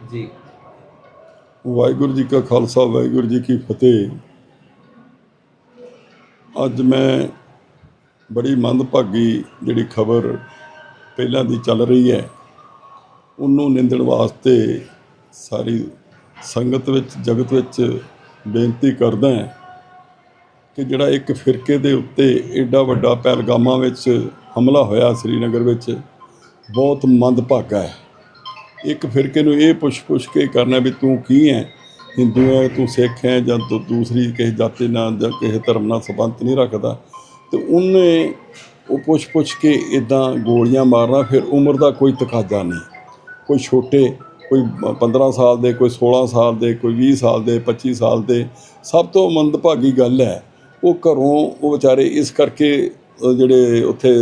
ਜੀ। ਵਾਹਿਗੁਰੂ ਜੀ ਕਾ ਖਾਲਸਾ, ਵਾਹਿਗੁਰੂ ਜੀ ਕੀ ਫਤਿਹ। ਅੱਜ ਮੈਂ ਬੜੀ ਮੰਦਭਾਗੀ ਜਿਹੜੀ ਖਬਰ ਪਹਿਲਾਂ ਦੀ ਚੱਲ ਰਹੀ ਹੈ, ਉਹਨੂੰ ਨਿੰਦਣ ਵਾਸਤੇ ਸਾਰੀ ਸੰਗਤ ਵਿੱਚ, ਜਗਤ ਵਿੱਚ ਬੇਨਤੀ ਕਰਦਾ ਹਾਂ ਕਿ ਜਿਹੜਾ ਇੱਕ ਫਿਰਕੇ ਦੇ ਉੱਤੇ ਐਡਾ ਵੱਡਾ ਪਹਿਲਗਾਮਾਂ ਵਿੱਚ ਹਮਲਾ ਹੋਇਆ ਸ੍ਰੀਨਗਰ ਵਿੱਚ, ਬਹੁਤ ਮੰਦਭਾਗਾ ਹੈ। ਇੱਕ ਫਿਰਕੇ ਨੂੰ ਇਹ ਪੁੱਛ-ਪੁੱਛ ਕੇ ਕਰਨਾ ਵੀ ਤੂੰ ਕੀ ਹੈ ਹਿੰਦੂ ਹੈ ਤੂੰ ਸਿੱਖ ਹੈ ਜਾਂ ਤੂੰ ਦੂਸਰੀ ਕਿਸੇ ਜਾਤੀ ਨਾਲ ਜਾਂ ਕਿਸੇ ਧਰਮ ਨਾਲ ਸੰਬੰਧ ਨਹੀਂ ਰੱਖਦਾ? ਤੇ ਉਹਨੇ ਉਹ ਪੁੱਛ-ਪੁੱਛ ਕੇ ਇਦਾਂ ਗੋਲੀਆਂ ਮਾਰਨਾ, ਫਿਰ ਉਮਰ ਦਾ ਕੋਈ ਤਕਾਜ਼ਾ ਨਹੀਂ। ਕੋਈ ਛੋਟੇ, ਕੋਈ 15 ਸਾਲ ਦੇ, ਕੋਈ 16 ਸਾਲ ਦੇ, ਕੋਈ 20 ਸਾਲ ਦੇ 25 ਸਾਲ ਦੇ, ਸਭ ਤੋਂ ਮੰਦਭਾਗੀ ਗੱਲ ਹੈ, ਉਹ ਘਰੋਂ ਉਹ ਵਿਚਾਰੇ ਇਸ ਕਰਕੇ ਜਿਹੜੇ ਉੱਥੇ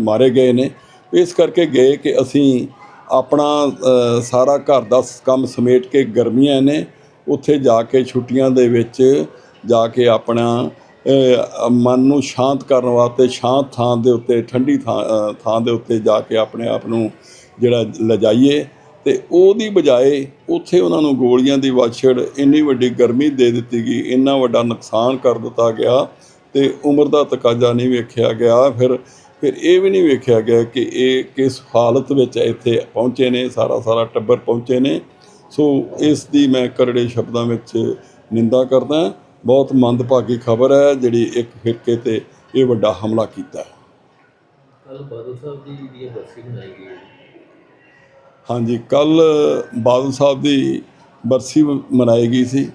ਮਾਰੇ ਗਏ ਨੇ। ਇਸ ਕਰਕੇ ਗਏ ਕਿ ਅਸੀਂ ਆਪਣਾ ਸਾਰਾ ਘਰ ਦਾ ਕੰਮ ਸਮੇਟ ਕੇ ਗਰਮੀਆਂ ਨੇ, ਉੱਥੇ ਜਾ ਕੇ ਛੁੱਟੀਆਂ ਦੇ ਵਿੱਚ ਜਾ ਕੇ ਆਪਣਾ ਮਨ ਨੂੰ ਸ਼ਾਂਤ ਕਰਨ ਵਾਸਤੇ, ਸ਼ਾਂਤ ਥਾਂ ਦੇ ਉੱਤੇ, ਠੰਡੀ ਥਾਂ ਥਾਂ ਦੇ ਉੱਤੇ ਜਾ ਕੇ ਆਪਣੇ ਆਪ ਨੂੰ ਜਿਹੜਾ ਲਜਾਈਏ ਤੇ ਉਹਦੀ ਬਜਾਏ ਉੱਥੇ ਉਹਨਾਂ ਨੂੰ ਗੋਲੀਆਂ ਦੀ ਵਾਛੜ, ਇੰਨੀ ਵੱਡੀ ਗਰਮੀ ਦੇ ਦਿੱਤੀ ਗਈ, ਇੰਨਾ ਵੱਡਾ ਨੁਕਸਾਨ ਕਰ ਦਿੱਤਾ ਗਿਆ ਤੇ ਉਮਰ ਦਾ ਤਕਾਜ਼ਾ ਨਹੀਂ ਵੇਖਿਆ ਗਿਆ। ਫਿਰ ਫਿਰ ਇਹ ਵੀ ਨਹੀਂ ਵੇਖਿਆ ਗਿਆ ਕਿ ਇਹ ਕਿਸ ਹਾਲਤ ਵਿੱਚ ਇੱਥੇ ਪਹੁੰਚੇ ਨੇ ਸਾਰਾ ਸਾਰਾ ਟੱਬਰ ਪਹੁੰਚੇ ਨੇ। ਸੋ ਇਸ ਦੀ ਮੈਂ ਕਰੜੇ ਸ਼ਬਦਾਂ ਵਿੱਚ ਨਿੰਦਾ ਕਰਦਾ ਬਹੁਤ ਮੰਦਭਾਗੀ ਖਬਰ ਹੈ ਜਿਹੜੀ ਇੱਕ ਫਿਰਕੇ ਤੇ ਇਹ ਵੱਡਾ ਹਮਲਾ ਕੀਤਾ ਹੈ। ਕੱਲ ਬਾਦਲ ਸਾਹਿਬ ਦੀ ਜਿਹੜੀ ਇਹ ਬਰਸੀ ਮਨਾਈ ਗਈ ਹੈ। ਹਾਂਜੀ ਕੱਲ ਬਾਦਲ ਸਾਹਿਬ ਦੀ ਬਰਸੀ ਮਨਾਈ ਗਈ ਸੀ।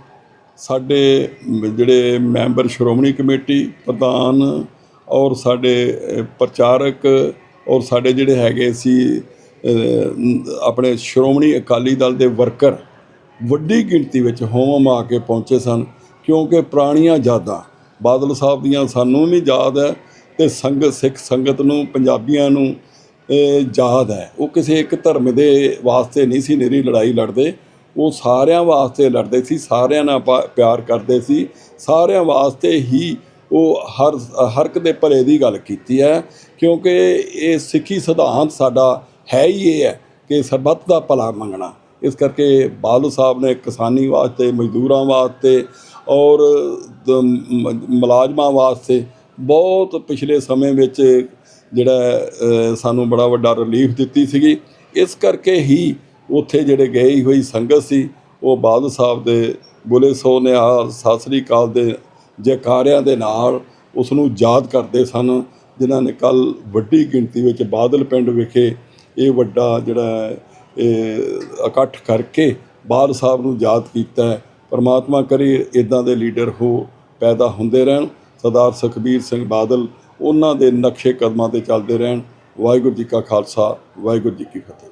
ਸਾਡੇ ਜਿਹੜੇ ਮੈਂਬਰ ਸ਼੍ਰੋਮਣੀ ਕਮੇਟੀ ਪ੍ਰਧਾਨ ਔਰ ਸਾਡੇ ਪ੍ਰਚਾਰਕ ਔਰ ਸਾਡੇ ਜਿਹੜੇ ਹੈਗੇ ਸੀ ਆਪਣੇ ਸ਼੍ਰੋਮਣੀ ਅਕਾਲੀ ਦਲ ਦੇ ਵਰਕਰ ਵੱਡੀ ਗਿਣਤੀ ਵਿੱਚ ਹੋਮ ਆ ਕੇ ਪਹੁੰਚੇ ਸਨ, ਕਿਉਂਕਿ ਪੁਰਾਣੀਆਂ ਯਾਦਾਂ, ਬਾਦਲ ਸਾਹਿਬ ਦੀਆਂ ਸਾਨੂੰ ਵੀ ਯਾਦ ਹੈ ਤੇ ਸੰਗਤ ਸਿੱਖ ਸੰਗਤ ਨੂੰ, ਪੰਜਾਬੀਆਂ ਨੂੰ ਯਾਦ ਹੈ। ਉਹ ਕਿਸੇ ਇੱਕ ਧਰਮ ਦੇ ਵਾਸਤੇ ਨਹੀਂ ਸੀ ਨਿਹਰੀ ਲੜਾਈ ਲੜਦੇ। ਉਹ ਸਾਰਿਆਂ ਵਾਸਤੇ ਲੜਦੇ ਸੀ, ਸਾਰਿਆਂ ਨਾਲ ਪਾ- ਪਿਆਰ ਕਰਦੇ ਸੀ। ਸਾਰਿਆਂ ਵਾਸਤੇ ਹੀ ਉਹ ਹਰ ਹਰਕ ਦੇ ਭਲੇ ਦੀ ਗੱਲ ਕੀਤੀ ਹੈ, ਕਿਉਂਕਿ ਇਹ ਸਿੱਖੀ ਸਿਧਾਂਤ ਸਾਡਾ ਹੈ ਹੀ ਇਹ ਹੈ ਕਿ ਸਰਬੱਤ ਦਾ ਭਲਾ ਮੰਗਣਾ। ਇਸ ਕਰਕੇ ਬਾਲੂ ਸਾਹਿਬ ਨੇ ਕਿਸਾਨੀ ਵਾਸਤੇ, ਮਜ਼ਦੂਰਾਂ ਵਾਸਤੇ ਔਰ ਮੁਲਾਜ਼ਮਾਂ ਵਾਸਤੇ ਬਹੁਤ ਪਿਛਲੇ ਸਮੇਂ ਵਿੱਚ ਜਿਹੜਾ ਸਾਨੂੰ ਬੜਾ ਵੱਡਾ ਰਿਲੀਫ ਦਿੱਤੀ ਸੀਗੀ। ਇਸ ਕਰਕੇ ਹੀ ਉੱਥੇ ਜਿਹੜੇ ਗਈ ਹੋਈ ਸੰਗਤ ਸੀ, ਉਹ ਬਾਦਲ ਸਾਹਿਬ ਦੇ ਬੋਲੇ ਸੋ ਨਿਹਾਲ ਸਤਿ ਸ੍ਰੀ ਅਕਾਲ ਦੇ ਜੈਕਾਰਿਆਂ ਦੇ ਨਾਲ ਉਸ ਨੂੰ ਯਾਦ ਕਰਦੇ ਸਨ, ਜਿਨ੍ਹਾਂ ਨੇ ਕੱਲ ਵੱਡੀ ਗਿਣਤੀ ਵਿੱਚ ਬਾਦਲ ਪਿੰਡ ਵਿਖੇ ਇਹ ਵੱਡਾ ਜਿਹੜਾ ਇਹ ਇਕੱਠ ਕਰਕੇ ਬਾਦਲ ਸਾਹਿਬ ਨੂੰ ਯਾਦ ਕੀਤਾ ਪਰਮਾਤਮਾ ਕਰੇ ਇਦਾਂ ਦੇ ਲੀਡਰ ਹੋ ਪੈਦਾ ਹੁੰਦੇ ਰਹਿਣ। ਸਰਦਾਰ ਸੁਖਬੀਰ ਸਿੰਘ ਬਾਦਲ ਉਹਨਾਂ ਦੇ ਨਕਸ਼ੇ ਕਦਮਾਂ ਤੇ ਚੱਲਦੇ ਰਹਿਣ। ਵਾਹਿਗੁਰੂ ਜੀ ਕਾ ਖਾਲਸਾ, ਵਾਹਿਗੁਰੂ ਜੀ ਕੀ ਫਤਿਹ।